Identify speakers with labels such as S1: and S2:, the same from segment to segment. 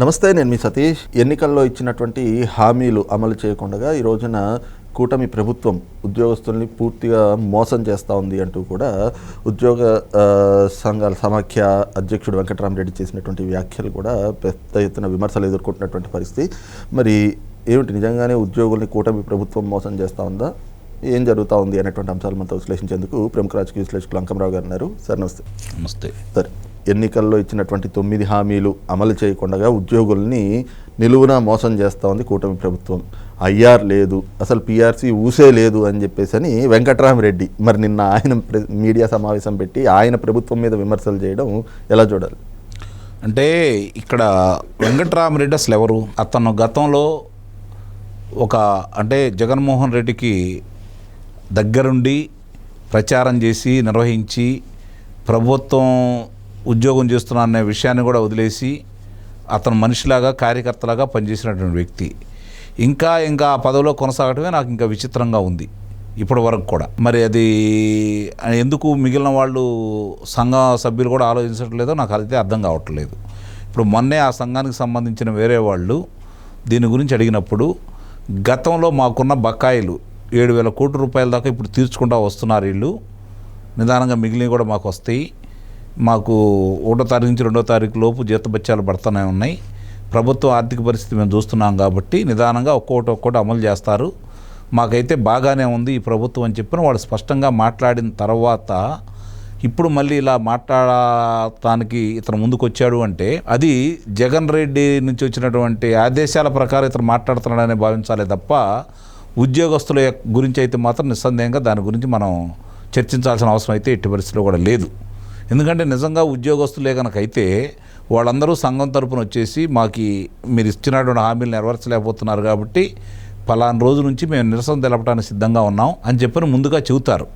S1: నమస్తే నేను మీ సతీష్. ఎన్నికల్లో ఇచ్చినటువంటి హామీలు అమలు చేయకుండా ఈ రోజున కూటమి ప్రభుత్వం ఉద్యోగస్తుల్ని పూర్తిగా మోసం చేస్తూ ఉంది అంటూ కూడా ఉద్యోగ సంఘాల సమాఖ్య అధ్యక్షుడు వెంకటరామరెడ్డి చేసినటువంటి వ్యాఖ్యలు కూడా పెద్ద ఎత్తున విమర్శలు ఎదుర్కొంటున్నటువంటి పరిస్థితి. మరి ఏమిటి? నిజంగానే ఉద్యోగుల్ని కూటమి ప్రభుత్వం మోసం చేస్తూ ఉందా? ఏం జరుగుతూ ఉంది? అనేటువంటి అంశాలు మనతో విశ్లేషించేందుకు ప్రముఖ రాజకీయ విశ్లేషకులు అంకమరావు గారు ఉన్నారు. సార్ నమస్తే.
S2: నమస్తే.
S1: సరే. ఎన్నికల్లో ఇచ్చినటువంటి తొమ్మిది హామీలు అమలు చేయకుండా ఉద్యోగుల్ని నిలువున మోసం చేస్తూ ఉంది కూటమి ప్రభుత్వం. ఐఆర్ లేదు అసలు పిఆర్సీ ఊసే లేదు అని చెప్పేసి అని వెంకట్రామరెడ్డి మరి నిన్న ఆయన మీడియా సమావేశం పెట్టి ఆయన ప్రభుత్వం మీద విమర్శలు చేయడం ఎలా చూడాలి?
S2: అంటే ఇక్కడ వెంకట్రామరెడ్డి అసలు ఎవరు? అతను గతంలో ఒక అంటే జగన్మోహన్ రెడ్డికి దగ్గరుండి ప్రచారం చేసి నిర్వహించి ప్రభుత్వం ఉద్యోగం చేస్తున్నా అనే విషయాన్ని కూడా వదిలేసి అతను మనిషిలాగా కార్యకర్తలాగా పనిచేసినటువంటి వ్యక్తి. ఇంకా ఇంకా ఆ పదవిలో కొనసాగటమే నాకు ఇంకా విచిత్రంగా ఉంది. ఇప్పటి వరకు కూడా. మరి అది ఎందుకు మిగిలిన వాళ్ళు సంఘ సభ్యులు కూడా ఆలోచించట్లేదో నాకు అయితే అర్థం కావట్లేదు. ఇప్పుడు మొన్నే ఆ సంఘానికి సంబంధించిన వేరే వాళ్ళు దీని గురించి అడిగినప్పుడు గతంలో మాకున్న బకాయిలు ఏడు వేల కోట్ల రూపాయల దాకా ఇప్పుడు తీర్చుకుంటా వస్తున్నారు వీళ్ళు. నిదానంగా మిగిలినవి కూడా మాకు వస్తాయి. మాకు ఒకటో తారీఖు నుంచి రెండో తారీఖు లోపు జీతబత్యాలు పడుతూనే ఉన్నాయి. ప్రభుత్వ ఆర్థిక పరిస్థితి మేము చూస్తున్నాం కాబట్టి నిదానంగా ఒక్కొక్కటి ఒక్కొక్కటి అమలు చేస్తారు. మాకైతే బాగానే ఉంది ఈ ప్రభుత్వం అని చెప్పిన వాళ్ళు స్పష్టంగా మాట్లాడిన తర్వాత ఇప్పుడు మళ్ళీ ఇలా మాట్లాడటానికి ఇతను ముందుకు వచ్చాడు అంటే అది జగన్ రెడ్డి నుంచి వచ్చినటువంటి ఆదేశాల ప్రకారం ఇతను మాట్లాడుతున్నాడని భావించాలి తప్ప ఉద్యోగస్తుల గురించి అయితే మాత్రం నిస్సందేహంగా దాని గురించి మనం చర్చించాల్సిన అవసరం అయితే ఎట్టి పరిస్థితిలో కూడా లేదు. ఎందుకంటే నిజంగా ఉద్యోగస్తులే కనుకైతే వాళ్ళందరూ సంఘం తరపున వచ్చేసి మాకు మీరు ఇచ్చినటువంటి హామీలు నెరవేర్చలేకపోతున్నారు కాబట్టి పలానా రోజు నుంచి మేము నిరసన తెలపడానికి సిద్ధంగా ఉన్నాం అని చెప్పని ముందుగా చెబుతారు.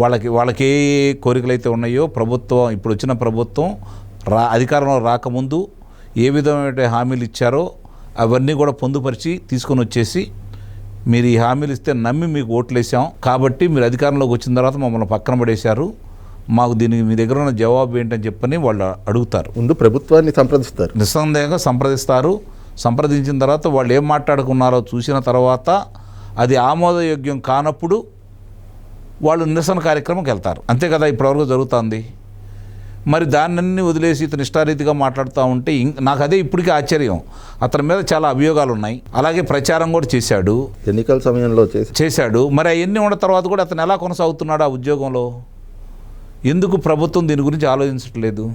S2: వాళ్ళకి వాళ్ళకి ఏ కోరికలు అయితే ఉన్నాయో ప్రభుత్వం ఇప్పుడు వచ్చిన ప్రభుత్వం రా అధికారంలో రాకముందు ఏ విధమైన హామీలు ఇచ్చారో అవన్నీ కూడా పొందుపరిచి తీసుకొని వచ్చేసి మీరు ఈ హామీలు ఇస్తే నమ్మి మీకు ఓట్లేసాం కాబట్టి మీరు అధికారంలోకి వచ్చిన తర్వాత మమ్మల్ని పక్కన పడేశారు. మాకు దీనికి మీ దగ్గర ఉన్న జవాబు ఏంటని చెప్పని వాళ్ళు అడుగుతారు.
S1: ముందు ప్రభుత్వాన్ని సంప్రదిస్తారు.
S2: నిస్సందేహంగా సంప్రదిస్తారు. సంప్రదించిన తర్వాత వాళ్ళు ఏం మాట్లాడుకున్నారో చూసిన తర్వాత అది ఆమోదయోగ్యం కానప్పుడు వాళ్ళు నిరసన కార్యక్రమంకి వెళ్తారు అంతే కదా ఇప్పటివరకు జరుగుతుంది. మరి దాన్ని వదిలేసి ఇతను ఇష్టారీతిగా మాట్లాడుతూ ఉంటే నాకు అదే ఇప్పటికీ ఆశ్చర్యం. అతని మీద చాలా అభియోగాలు ఉన్నాయి అలాగే ప్రచారం కూడా చేశాడు.
S1: ఎన్నికల సమయంలో
S2: చేశాడు. మరి అవన్నీ ఉన్న తర్వాత కూడా అతను ఎలా కొనసాగుతున్నాడు ఆ ఉద్యోగంలో? ఎందుకు ప్రభుత్వం దీని గురించి ఆలోచించట్లేదు?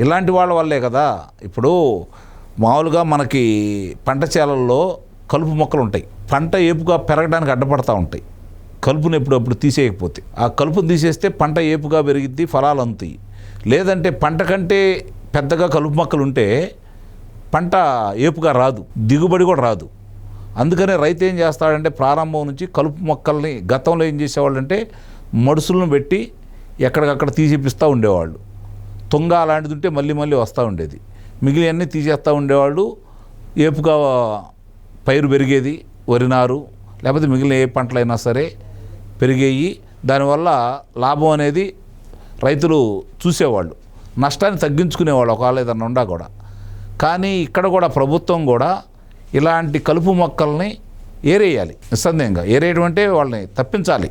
S2: ఇలాంటి వాళ్ళ వల్లే కదా. ఇప్పుడు మామూలుగా మనకి పంట చేలల్లో కలుపు మొక్కలు ఉంటాయి. పంట ఏపుగా పెరగడానికి అడ్డపడతా ఉంటాయి. కలుపుని ఎప్పుడప్పుడు తీసేయకపోతే. ఆ కలుపుని తీసేస్తే పంట ఏపుగా పెరిగిద్ది ఫలాలు అందుతాయి. లేదంటే పంట కంటే పెద్దగా కలుపు మొక్కలు ఉంటే పంట ఏపుగా రాదు. దిగుబడి కూడా రాదు. అందుకనే రైతు ఏం చేస్తాడంటే ప్రారంభం నుంచి కలుపు మొక్కల్ని గతంలో ఏం చేసేవాళ్ళు మడుసులను పెట్టి ఎక్కడికక్కడ తీసిపిస్తూ ఉండేవాళ్ళు. తుంగ అలాంటిది ఉంటే మళ్ళీ మళ్ళీ వస్తూ ఉండేది. మిగిలినన్నీ తీసేస్తూ ఉండేవాళ్ళు. ఏపుగా పైరు పెరిగేది వరి నారు లేకపోతే మిగిలిన ఏ పంటలైనా సరే పెరిగేయి. దానివల్ల లాభం అనేది రైతులు చూసేవాళ్ళు. నష్టాన్ని తగ్గించుకునేవాళ్ళు ఒకవేళ ఏదన్నా ఉండా కూడా. కానీ ఇక్కడ కూడా ప్రభుత్వం కూడా ఇలాంటి కలుపు మొక్కల్ని ఏరేయాలి. నిస్సందేహంగా ఏరేయడం అంటే వాళ్ళని తప్పించాలి.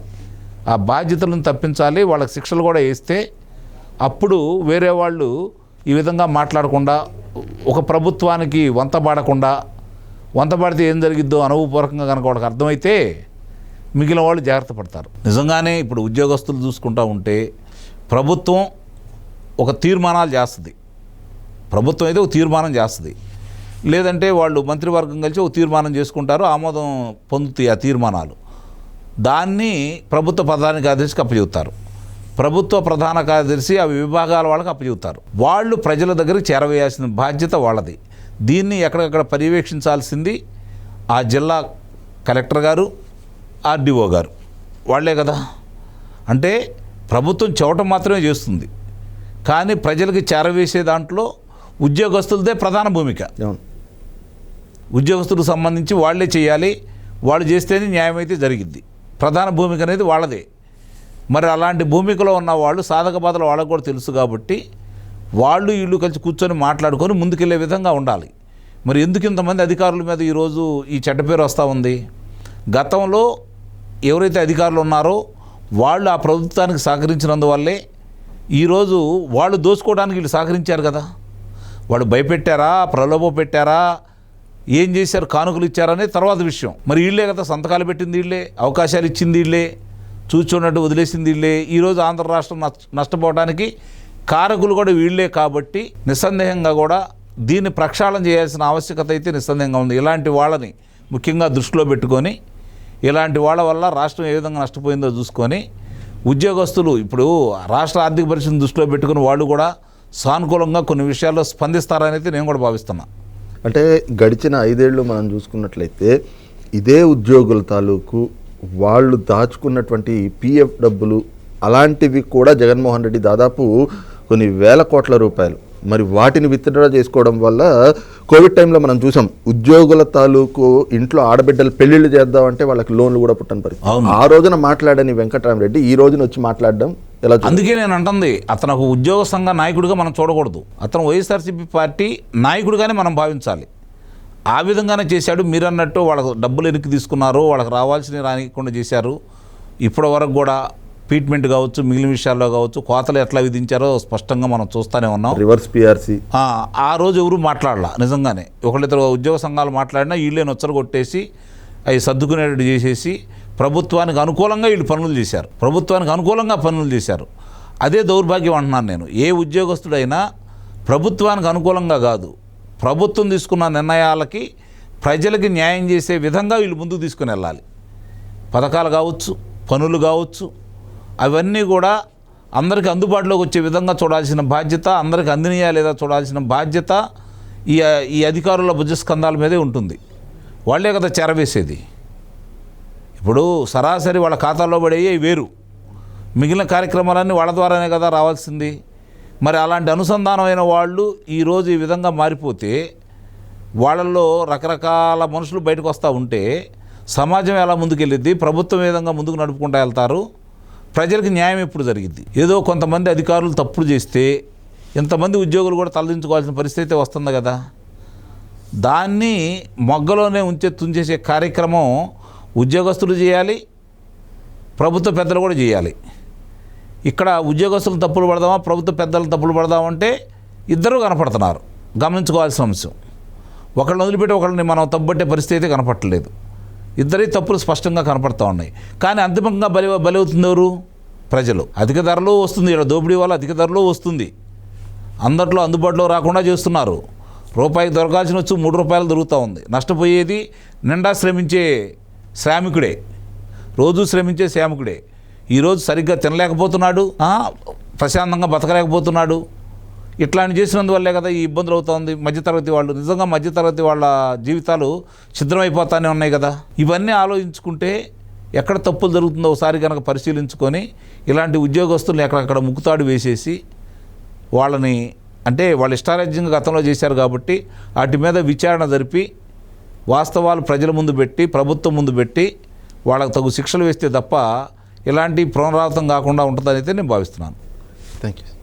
S2: ఆ బాధ్యతలను తప్పించాలి వాళ్ళకి శిక్షలు కూడా వేస్తే అప్పుడు వేరే వాళ్ళు ఈ విధంగా మాట్లాడకుండా ఒక ప్రభుత్వానికి వంతబాడకుండా వంతబాడితే ఏం జరిగిద్దో అనుభవపూర్వకంగా కనుక వాళ్ళకి అర్థమైతే మిగిలిన వాళ్ళు జాగ్రత్త పడతారు. నిజంగానే ఇప్పుడు ఉద్యోగస్తులు చూసుకుంటా ఉంటే ప్రభుత్వం ఒక తీర్మానాలు చేస్తుంది. ప్రభుత్వం అయితే ఒక తీర్మానం చేస్తుంది. లేదంటే వాళ్ళు మంత్రివర్గం కలిసి ఒక తీర్మానం చేసుకుంటారు ఆమోదం పొందుతాయి ఆ తీర్మానాలు. దాన్ని ప్రభుత్వ ప్రధాన కార్యదర్శికి అప్పచెబుతారు. ప్రభుత్వ ప్రధాన కార్యదర్శి ఆ విభాగాల వాళ్ళకి అప్పచెబుతారు. వాళ్ళు ప్రజల దగ్గరికి చేరవేయాల్సిన బాధ్యత వాళ్ళది. దీన్ని ఎక్కడికక్కడ పర్యవేక్షించాల్సింది ఆ జిల్లా కలెక్టర్ గారు ఆర్డీఓ గారు. వాళ్ళే కదా. అంటే ప్రభుత్వం చెవటం మాత్రమే చేస్తుంది. కానీ ప్రజలకి చేరవేసే దాంట్లో ఉద్యోగస్తులదే ప్రధాన భూమిక. ఉద్యోగస్తులకు సంబంధించి వాళ్ళే చేయాలి. వాళ్ళు చేస్తేనే న్యాయం అయితే జరిగిద్ది. ప్రధాన భూమిక అనేది వాళ్ళదే. మరి అలాంటి భూమికలో ఉన్న వాళ్ళు సాధక బాధలు వాళ్ళకు కూడా తెలుసు కాబట్టి వాళ్ళు వీళ్ళు కలిసి కూర్చొని మాట్లాడుకొని ముందుకెళ్ళే విధంగా ఉండాలి. మరి ఎందుకు ఇంతమంది అధికారుల మీద ఈరోజు ఈ చెడ్డ పేరు వస్తూ ఉంది? గతంలో ఎవరైతే అధికారులు ఉన్నారో వాళ్ళు ఆ ప్రభుత్వానికి సహకరించినందువల్లే ఈరోజు వాళ్ళు దోచుకోవడానికి వీళ్ళు సహకరించారు కదా. వాళ్ళు భయపెట్టారా? ప్రలోభ పెట్టారా? ఏం చేశారు? కానుకలు ఇచ్చారనే తర్వాత విషయం. మరి వీళ్ళే కదా సంతకాలు పెట్టింది వీళ్ళే అవకాశాలు ఇచ్చింది వీళ్ళే చూచున్నట్టు వదిలేసింది వీళ్ళే. ఈరోజు ఆంధ్ర రాష్ట్రం నష్ట నష్టపోవడానికి కారకులు కూడా వీళ్ళే కాబట్టి నిస్సందేహంగా కూడా దీన్ని ప్రక్షాళన చేయాల్సిన ఆవశ్యకత అయితే నిస్సందేహంగా ఉంది. ఇలాంటి వాళ్ళని ముఖ్యంగా దృష్టిలో పెట్టుకొని ఇలాంటి వాళ్ళ వల్ల రాష్ట్రం ఏ విధంగా నష్టపోయిందో చూసుకొని ఉద్యోగస్తులు ఇప్పుడు రాష్ట్ర ఆర్థిక పరిస్థితిని దృష్టిలో పెట్టుకుని వాళ్ళు కూడా సానుకూలంగా కొన్ని విషయాల్లో స్పందిస్తారనేది నేను కూడా భావిస్తున్నా.
S1: అంటే గడిచిన ఐదేళ్ళు మనం చూసుకున్నట్లయితే ఇదే ఉద్యోగుల తాలూకు వాళ్ళు దాచుకున్నటువంటి పిఎఫ్ డబ్బులు అలాంటివి కూడా జగన్మోహన్ రెడ్డి దాదాపు కొన్ని వేల కోట్ల రూపాయలు మరి వాటిని విత్డ్రా చేసుకోవడం వల్ల కోవిడ్ టైంలో మనం చూసాం ఉద్యోగుల తాలూకు ఇంట్లో ఆడబిడ్డలు పెళ్ళిళ్ళు చేద్దామంటే వాళ్ళకి లోన్లు కూడా పుట్టని పరిస్థితి. ఆ రోజున మాట్లాడని వెంకటరామరెడ్డి ఈ రోజున వచ్చి మాట్లాడడం ఎలా?
S2: అందుకే నేను అంటుంది అతను ఒక ఉద్యోగ సంఘ నాయకుడిగా మనం చూడకూడదు. అతను వైఎస్ఆర్సీపీ పార్టీ నాయకుడిగానే మనం భావించాలి. ఆ విధంగానే చేశాడు. మీరు అన్నట్టు వాళ్ళకు డబ్బులు వెనక్కి తీసుకున్నారు. వాళ్ళకి రావాల్సినవి రానికుండా చేశారు. ఇప్పటి వరకు కూడా ట్రీట్మెంట్ కావచ్చు మిగిలిన విషయాల్లో కావచ్చు కోతలు ఎట్లా విధించారో స్పష్టంగా మనం చూస్తూనే ఉన్నాం.
S1: Reverse PRC.
S2: ఆ, రోజు ఎవరు మాట్లాడాల? నిజంగానే. ఒకళ్ళిద్దరు ఉద్యోగ సంఘాలు మాట్లాడినా వీళ్ళే నొచ్చలు కొట్టేసి అవి సర్దుకునేటట్టు చేసేసి ప్రభుత్వానికి అనుకూలంగా వీళ్ళు పనులు చేశారు. ప్రభుత్వానికి అనుకూలంగా పనులు చేశారు. అదే దౌర్భాగ్యం అంటున్నాను నేను. ఏ ఉద్యోగస్తుడైనా ప్రభుత్వానికి అనుకూలంగా కాదు. ప్రభుత్వం తీసుకున్న నిర్ణయాలకి ప్రజలకి న్యాయం చేసే విధంగా వీళ్ళు ముందుకు తీసుకుని వెళ్ళాలి. పథకాలు కావచ్చు పనులు కావచ్చు అవన్నీ కూడా అందరికీ అందుబాటులోకి వచ్చే విధంగా చూడాల్సిన బాధ్యత అందరికి అందినయా లేదా చూడాల్సిన బాధ్యత ఈ ఈ అధికారుల భుజస్కంధాల మీదే ఉంటుంది. వాళ్ళే కదా చేరవేసేది. ఇప్పుడు సరాసరి వాళ్ళ ఖాతాలో పడేవి వేరు. మిగిలిన కార్యక్రమాలన్నీ వాళ్ళ ద్వారానే కదా రావాల్సింది. మరి అలాంటి అనుసంధానమైన వాళ్ళు ఈరోజు ఈ విధంగా మారిపోతే వాళ్ళల్లో రకరకాల మనుషులు బయటకు వస్తూ ఉంటే సమాజం ఎలా ముందుకెళ్ళిద్ది? ప్రభుత్వం ఏ విధంగా ముందుకు నడుపుకుంటూ వెళ్తారు? ప్రజలకు న్యాయం ఎప్పుడు జరిగింది ఏదో కొంతమంది అధికారులు తప్పులు చేస్తే ఇంతమంది ఉద్యోగులు కూడా తలదించుకోవాల్సిన పరిస్థితి వస్తుంది కదా. దాన్ని మొగ్గలోనే ఉంచే తుంచేసే కార్యక్రమం ఉద్యోగస్తులు చేయాలి ప్రభుత్వ పెద్దలు కూడా చేయాలి. ఇక్కడ ఉద్యోగస్తులు తప్పులు పడదామా ప్రభుత్వ పెద్దలు తప్పులు పడదామంటే ఇద్దరు కనపడుతున్నారు. గమనించుకోవాల్సిన అంశం. ఒకళ్ళని వదిలిపెట్టి ఒకళ్ళని మనం తప్పుపట్టే పరిస్థితి అయితే కనపడట్లేదు. ఇద్దరి తప్పులు స్పష్టంగా కనపడుతూ ఉన్నాయి. కానీ అంతిమంగా బలి బలవుతుంది ఎవరు? ప్రజలు. అధిక ధరలో వస్తుంది. ఇక్కడ దోపిడీ వల్ల అధిక ధరలో వస్తుంది. అందట్లో అందుబాటులో రాకుండా చేస్తున్నారు. రూపాయికి దొరకాల్సిన వచ్చి మూడు రూపాయలు దొరుకుతూ ఉంది. నష్టపోయేది నిండా శ్రమించే శ్రామికుడే. రోజు శ్రమించే శ్రామికుడే. ఈరోజు సరిగ్గా తినలేకపోతున్నాడు ప్రశాంతంగా బతకలేకపోతున్నాడు. ఇట్లాంటి చేసినందువల్లే కదా ఈ ఇబ్బందులు అవుతుంది. మధ్యతరగతి వాళ్ళు నిజంగా మధ్యతరగతి వాళ్ళ జీవితాలు ఛిద్రమైపోతానే ఉన్నాయి కదా. ఇవన్నీ ఆలోచించుకుంటే ఎక్కడ తప్పులు జరుగుతుందో ఒకసారి కనుక పరిశీలించుకొని ఇలాంటి ఉద్యోగస్తులు ఎక్కడక్కడ ముక్కుతాడు వేసేసి వాళ్ళని అంటే వాళ్ళు ఇష్టారాజ్యంగా గతంలో చేశారు కాబట్టి వాటి మీద విచారణ జరిపి వాస్తవాలు ప్రజల ముందు పెట్టి ప్రభుత్వం ముందు పెట్టి వాళ్ళకు తగు శిక్షలు వేస్తే తప్ప ఇలాంటి పునరావృతం కాకుండా ఉంటుందని అయితే నేను భావిస్తున్నాను.
S1: Thank you